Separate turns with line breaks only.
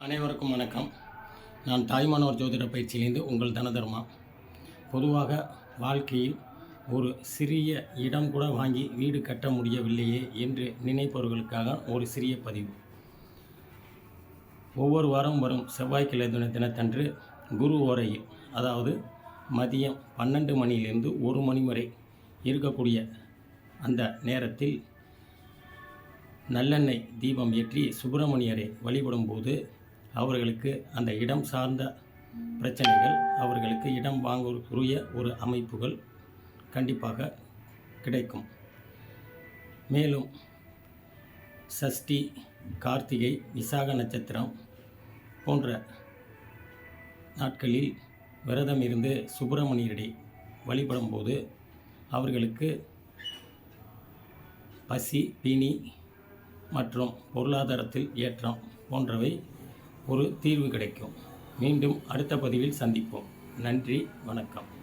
அனைவருக்கும் வணக்கம். நான் தாய்மானவர் ஜோதிட பயிற்சியிலிருந்து உங்கள் தனதர்மா. பொதுவாக வாழ்க்கையில் ஒரு சிறிய இடம் கூட வாங்கி வீடு கட்ட முடியவில்லையே என்று நினைப்பவர்களுக்காக ஒரு சிறிய பதிவு. ஒவ்வொரு வாரம் வரும் செவ்வாய்க்கிழமை தின தினத்தன்று குரு ஓரையில் அதாவது மதியம் பன்னெண்டு மணியிலிருந்து ஒரு மணி வரை இருக்கக்கூடிய அந்த நேரத்தில் நல்லெண்ணெய் தீபம் ஏற்றி சுப்பிரமணியரை வழிபடும்போது அவர்களுக்கு அந்த இடம் சார்ந்த பிரச்சனைகள் அவர்களுக்கு இடம் வாங்குவதற்குரிய ஒரு அமைப்புகள் கண்டிப்பாக கிடைக்கும். மேலும் சஷ்டி கார்த்திகை விசாக நட்சத்திரம் போன்ற நாட்களில் விரதம் இருந்து சுப்பிரமணியரை வழிபடும்போது அவர்களுக்கு பசி பிணி மற்றும் பொருளாதாரத்தில் ஏற்றம் போன்றவை ஒரு தீர்வு கிடைக்கும். மீண்டும் அடுத்த பதிவில் சந்திப்போம். நன்றி வணக்கம்.